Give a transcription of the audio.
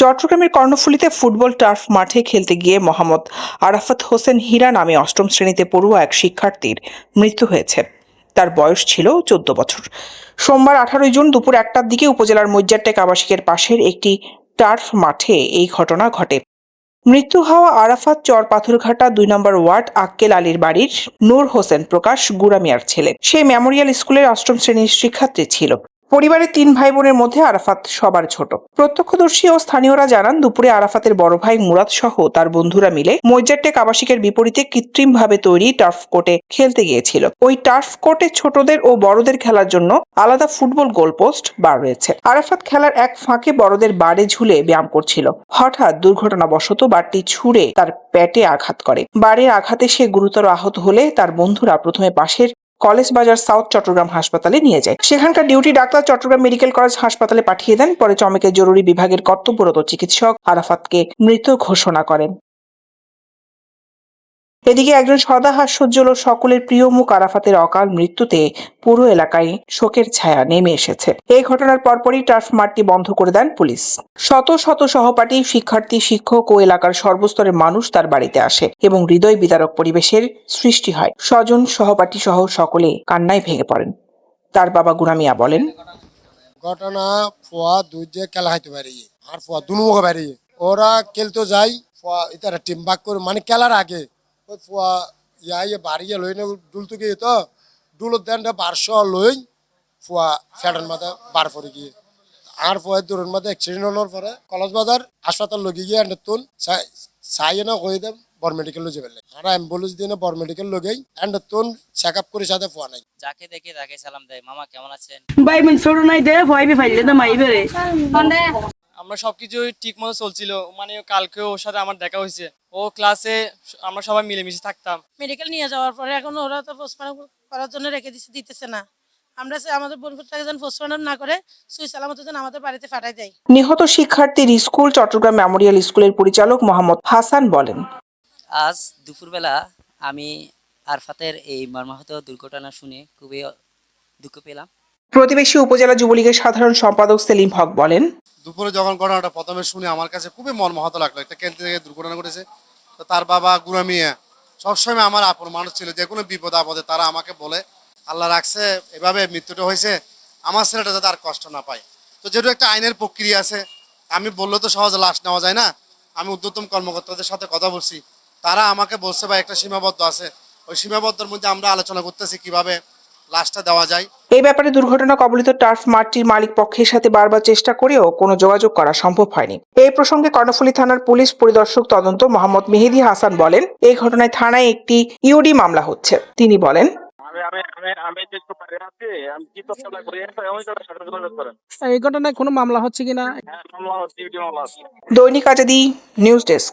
চট্টগ্রামের কর্ণফুলীতে football turf মাঠে খেলতে গিয়ে মোহাম্মদ আরাফাত হোসেন হীরা নামে অষ্টম শ্রেণীতে পড়ুয়া এক শিক্ষার্থীর মৃত্যু হয়েছে। তার বয়স ছিল চোদ্দ বছর। সোমবার আঠারোই জুন দুপুর একটার দিকে উপজেলার মজ্জারটেক আবাসিকের পাশের একটি টার্ফ মাঠে এই ঘটনা ঘটে। মৃত্যু হওয়া আরাফাত চর পাথরঘাটা দুই নম্বর ওয়ার্ড আক্কেল আলীর বাড়ির নূর হোসেন প্রকাশ গুরামিয়ার ছেলে। সে মেমোরিয়াল স্কুলের অষ্টম শ্রেণির শিক্ষার্থী ছিল। পরিবারের তিন ভাই বোনের মধ্যে আরাফাত সবার ছোট। প্রত্যক্ষদর্শী ও স্থানীয়রা জানান, দুপুরে আরাফাতের বড় ভাই মুরাদ সহ তার বন্ধুরা মিলে মৈজারটেক আবাসিকের বিপরীতে কৃত্রিমভাবে তৈরি টার্ফ কোর্টে খেলতে গিয়েছিল। ওই টার্ফ কোর্টে ছোটদের ও বড়দের খেলার জন্য আলাদা ফুটবল গোলপোস্ট বার রয়েছে। আরাফাত খেলার এক ফাঁকে বড়দের বারে ঝুলে ব্যায়াম করছিল। হঠাৎ দুর্ঘটনাবশত বারটি ছুঁড়ে তার প্যাটে আঘাত করে। বারের আঘাতে সে গুরুতর আহত হলে তার বন্ধুরা প্রথমে পাশের কলেজ বাজার সাউথ চট্টগ্রাম হাসপাতালে নিয়ে যায়। সেখানকার duty doctor Chattogram medical college হাসপাতালে পাঠিয়ে দেন, পরে চমেকের জরুরি বিভাগের কর্তব্যরত চিকিৎসক আরাফাতকে মৃত ঘোষণা করেন। এদিকে একজন সদা হাস্যোজ্জ্বল সকলের প্রিয় মুখ আরাফাতের অকাল মৃত্যুতে পুরো এলাকায় শোকের ছায়া নেমে এসেছে। এই ঘটনার পরপরই টার্ফ মাঠটি বন্ধ করে দেন পুলিশ। শত শত সহপাঠী, শিক্ষার্থী, শিক্ষক ও এলাকার সর্বস্তরের মানুষ তার বাড়িতে আসে এবং হৃদয় বিদারক পরিবেশের সৃষ্টি হয়। স্বজন, সহপাঠী সহ সকলে কান্নায় ভেঙে পড়েন। তার বাবা গুনামিয়া বলেন, ঘটনা ফোয়া দুই যে খেলা হাইতে পারি আর ফোয়া ওরা খেলতে যাই, ফোয়া ইতারা টিম করে মানে খেলার আগে ওই ফোয়া ইয়াই বাড়িয়ে লই না ডুলতে গিয়ে তো ডুলোর দেনটা বারশো লই ফোয়া ফ্যাডের মাথা বার পরে গিয়ে। আর ফোয়া দূরের মাথা অ্যাক্সিডেন্ট হওয়ার পরে। কলেজ বাজার হাসপাতাল লগে গিয়ে এন্ডার তুন চাই না কই দেব বর মেডিকেল লই যাবে। আর অ্যাম্বুলেন্স দিয়ে বর মেডিকেল লগেই এন্ডার তুন চেক আপ করে সাথে ফোয়া নাই। যাকে দেখে তাকে সালাম দেয়। মামা কেমন আছেন? ভাই মিন ছোট নাই দে বি ফাইলে তো বেরে আমরা সবকিছু ঠিক মতো চলছিল। মানে কালকে ওর সাথে আমার দেখা হয়েছে। ও ক্লাসে আমরা সবাই মিলেমিশে থাকতাম। মেডিকেল নিয়ে যাওয়ার পরে এখন ওরা তো পোস্টমর্টম করার জন্য রেখে দিচ্ছে দিতেছে না। আমরা আমাদের বোনপুরটাকে যেন পোস্টমর্টম না করে সুই সালামত যেন আমাদের বাড়িতে পাঠাই দেয়। নিহত শিক্ষার্থীর স্কুল চট্টগ্রাম মেমোরিয়াল স্কুলের পরিচালক মোহাম্মদ হাসান বলেন। আজ দুপুরবেলা আমি আরফাতের এই মর্মাহত দুর্ঘটনা শুনে খুবই দুঃখ পেলাম। প্রতিবেশী উপজেলা যুবলীগের সাধারণ সম্পাদক সেলিম হক বলেন, দুপুরে যখন ঘটনাটা প্রথমে শুনে, আমার কাছে খুবই মর্মাহত লাগল। একটা খেলতে থেকে দুর্ঘটনা ঘটেছে। তার বাবা গুরামিয়া সবসময় আমার আপন মানুষ ছিল। যে কোনো বিপদ আপদে তারা আমাকে বলে, আল্লাহ রাখছে, এভাবে মৃত্যুটা হয়েছে, আমার ছেলেটা যাতে আর কষ্ট না পায়। তো যেহেতু একটা আইনের প্রক্রিয়া আছে, আমি বললে তো সহজে লাশ নেওয়া যায় না। আমি উদ্যতম কর্মকর্তাদের সাথে কথা বলছি। তারা আমাকে বলছে বা একটা সীমাবদ্ধ আছে। ওই সীমাবদ্ধের মধ্যে আমরা আলোচনা করতেছি কীভাবে লাশটা দেওয়া যায়। এই ব্যাপারে দুর্ঘটনা কবলিত টার্ফ মাঠটির মালিক পক্ষের সাথে বারবার চেষ্টা করেও কোনো যোগাযোগ করা সম্ভব হয়নি। এই প্রসঙ্গে কর্ণফুলী থানার পুলিশ পরিদর্শক তদন্ত মোহাম্মদ মেহেদি হাসান বলেন এই ঘটনায় থানায় একটি ইউডি মামলা হচ্ছে। তিনি বলেন আমি আমি আমি আমি যে সুপারে আছি আমি কি তথ্য লাগবে আমি তো সাথে যোগাযোগ করেন। এই ঘটনায় কোনো মামলা হচ্ছে কিনা? হ্যাঁ মামলা হচ্ছে ডিউটি মামলা আছে। দৈনিক আজাদি নিউজ ডেস্ক।